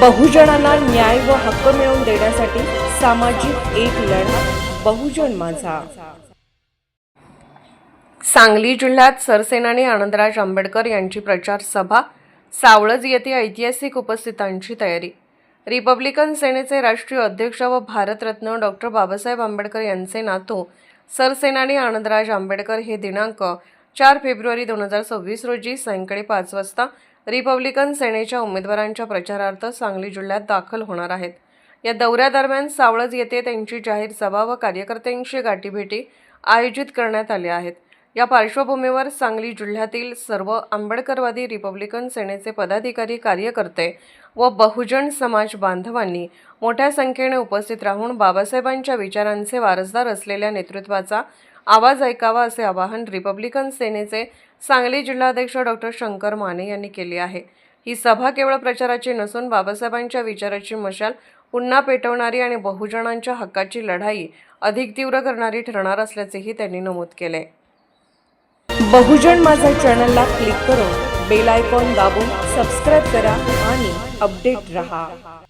बहुजनांना न्याय व हक्क मिळवून देण्यासाठी सामाजिक एक लढा बहुजन माझा. सांगली जिल्ह्यात सरसेनानी आनंदराज आंबेडकर यांची प्रचार सभा सावळज येथे ऐतिहासिक उपस्थितांची तयारी. रिपब्लिकन सेनेचे राष्ट्रीय अध्यक्ष व भारतरत्न डॉक्टर बाबासाहेब आंबेडकर यांचे नातू सरसेनानी आनंदराज आंबेडकर हे दिनांक चार फेब्रुवारी दोन हजार सव्वीस रोजी सायंकाळी पाच वाजता रिपब्लिकन सेनेच्या उमेदवारांच्या प्रचारार्थ सांगली जिल्ह्यात दाखल होणार आहेत. या दौऱ्यादरम्यान सावळज येथे त्यांची जाहीर सभा व कार्यकर्त्यांशी गाठीभेटी आयोजित करण्यात आल्या आहेत. या पार्श्वभूमीवर सांगली जिल्ह्यातील सर्व आंबेडकरवादी रिपब्लिकन सेनेचे पदाधिकारी कार्यकर्ते व बहुजन समाज बांधवांनी मोठ्या संख्येने उपस्थित राहून बाबासाहेबांच्या विचारांचे वारसदार असलेल्या नेतृत्वाचा आवाज ऐकावा असे आवाहन रिपब्लिकन सेनेचे सांगली जिल्हाध्यक्ष डॉक्टर शंकर माने यांनी केले आहे. ही सभा केवळ प्रचाराची नसून बाबासाहेबांच्या विचाराची मशाल पुन्हा पेटवणारी आणि बहुजनांच्या हक्काची लढाई अधिक तीव्र करणारी ठरणार असल्याचेही त्यांनी नमूद केले. बहुजन माझा चॅनलला क्लिक करून बेल आयकॉन दाबून सबस्क्राईब करा आणि अपडेट रहा.